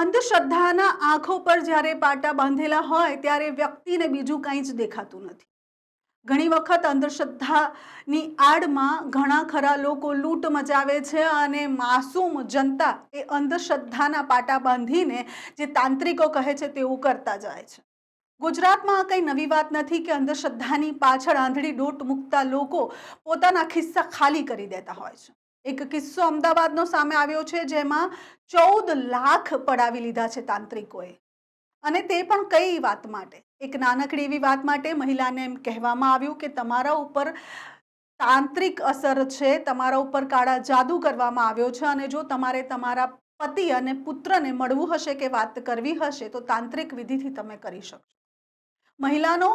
અંધશ્રદ્ધાના આંખો પર જ્યારે પાટા બાંધેલા હોય ત્યારે વ્યક્તિને બીજું કંઈ જ દેખાતું નથી. ઘણી વખત અંધશ્રદ્ધાની આડમાં ઘણા ખરા લોકો લૂંટ મચાવે છે અને માસૂમ જનતા એ અંધશ્રદ્ધાના પાટા બાંધીને જે તાંત્રિકો કહે છે તેવું કરતા જાય છે. ગુજરાતમાં કંઈ નવી વાત નથી કે અંધશ્રદ્ધાની પાછળ આંધળી દોટ મૂકતા લોકો પોતાના ખિસ્સા ખાલી કરી દેતા હોય છે. એક કિસ્સો અમદાવાદનો સામે આવ્યો છે જેમાં ચૌદ લાખ પડાવી લીધા છે તાંત્રિકોએ. અને તે પણ કઈ વાત માટે? એક નાનકડી એવી વાત માટે મહિલાને એમ કહેવામાં આવ્યું કે તમારા ઉપર તાંત્રિક અસર છે, તમારા ઉપર કાળા જાદુ કરવામાં આવ્યો છે અને જો તમારે તમારા પતિ અને પુત્રને મળવું હશે કે વાત કરવી હશે, તો તાંત્રિક વિધિથી તમે કરી શકશો. મહિલાનો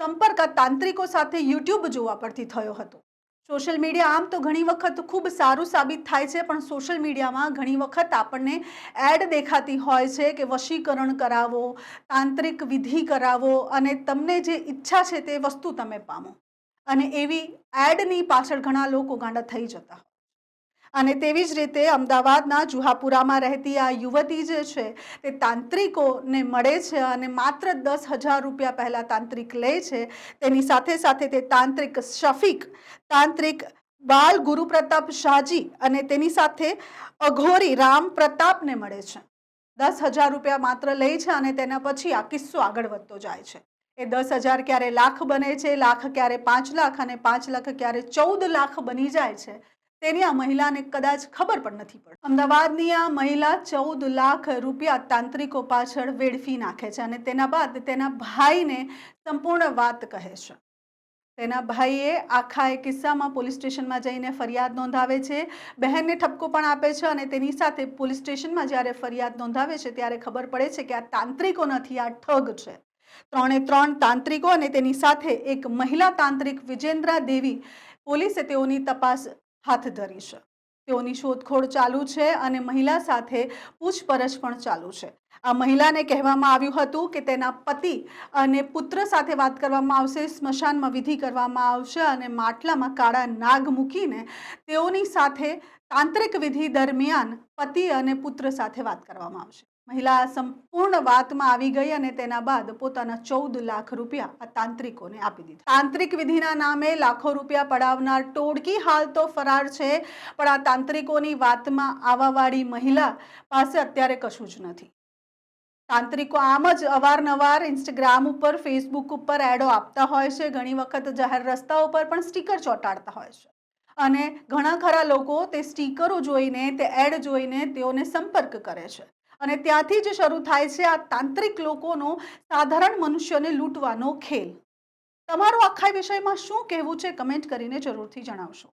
સંપર્ક આ તાંત્રિકો સાથે યુટ્યુબ જોવા પરથી થયો હતો. સોશિયલ મીડિયા આમ તો ઘણી વખત ખૂબ સારું સાબિત થાય છે, પણ સોશિયલ મીડિયામાં ઘણી વખત આપણને એડ દેખાતી હોય છે કે વશીકરણ કરાવો, તાંત્રિક વિધિ કરાવો અને તમને જે ઈચ્છા છે તે વસ્તુ તમે પામો. અને એવી એડની પાછળ ઘણા લોકો ગાંડા થઈ જતા અને તેવી જ રીતે અમદાવાદના જુહાપુરામાં રહેતી આ યુવતી જે છે, તે તાંત્રિકોને મળે છે અને માત્ર દસ હજાર રૂપિયા પહેલાં તાંત્રિક લે છે. તેની સાથે સાથે તે તાંત્રિક શફીક, તાંત્રિક બાલ ગુરુ પ્રતાપ શાહજી અને તેની સાથે અઘોરી રામ પ્રતાપને મળે છે. દસ હજાર રૂપિયા માત્ર લે છે અને તેના પછી આ કિસ્સો આગળ વધતો જાય છે. એ દસ હજાર ક્યારે લાખ બને છે, લાખ ક્યારે પાંચ લાખ અને પાંચ લાખ ક્યારે ચૌદ લાખ બની જાય છે. તેની આ મહિલાને કદાચ ખબર પણ નથી પડતી અમદાવાદની આ મહિલા ચૌદ લાખ રૂપિયા તાંત્રિકો પાછળ વેડફી નાખે છે અને તેના બાદ તેના ભાઈને સંપૂર્ણ વાત કહે છે. તેના ભાઈએ આખા એ કિસ્સામાં પોલીસ સ્ટેશનમાં જઈને ફરિયાદ નોંધાવે છે. બહેનને ઠપકો પણ આપે છે અને તેની સાથે પોલીસ સ્ટેશનમાં જ્યારે ફરિયાદ નોંધાવે છે ત્યારે ખબર પડે છે કે આ તાંત્રિકો નથી, આ ઠગ છે. ત્રણે ત્રણ તાંત્રિકો અને તેની સાથે એક મહિલા તાંત્રિક વિજેન્દ્રા દેવી પોલીસે તેઓની તપાસ હાથ ધરી છે. તેઓની શોધખોળ ચાલુ છે અને મહિલા સાથે પૂછપરછ પણ ચાલુ છે. આ મહિલાને કહેવામાં આવ્યું હતું કે તેના પતિ અને પુત્ર સાથે વાત કરવામાં આવશે, સ્મશાનમાં વિધિ કરવામાં આવશે અને માટલામાં કાળા નાગ મૂકીને તેઓની સાથે તાંત્રિક વિધિ દરમિયાન પતિ અને પુત્ર સાથે વાત કરવામાં આવશે. મહિલા સંપૂર્ણ વાતમાં આવી ગઈ અને તેના બાદ પોતાના ચૌદ લાખ રૂપિયા આ તાંત્રિકોને આપી દીધા. તાંત્રિક વિધિના નામે લાખો રૂપિયા પડાવનાર ટોળકી હાલ તો ફરાર છે, પણ આ તાંત્રિકોની વાતમાં આવાવાળી મહિલા પાસે અત્યારે કશું જ નથી. તાંત્રિકો આમ જ અવારનવાર ઇન્સ્ટાગ્રામ ઉપર, ફેસબુક ઉપર એડો આપતા હોય છે, ઘણી વખત જાહેર રસ્તાઓ પર પણ સ્ટીકર ચોંટાડતા હોય છે. અને ઘણા ખરા લોકો તે સ્ટીકરો જોઈને, તે એડ જોઈને તેઓને સંપર્ક કરે છે. અને ત્યાંથી જ શરૂ થાય છે આ તાંત્રિક લોકોનો સાધારણ મનુષ્યને લૂંટવાનો ખેલ. તમારું આખા વિષયમાં શું કહેવું છે? કમેન્ટ કરીને જરૂરથી જણાવશો.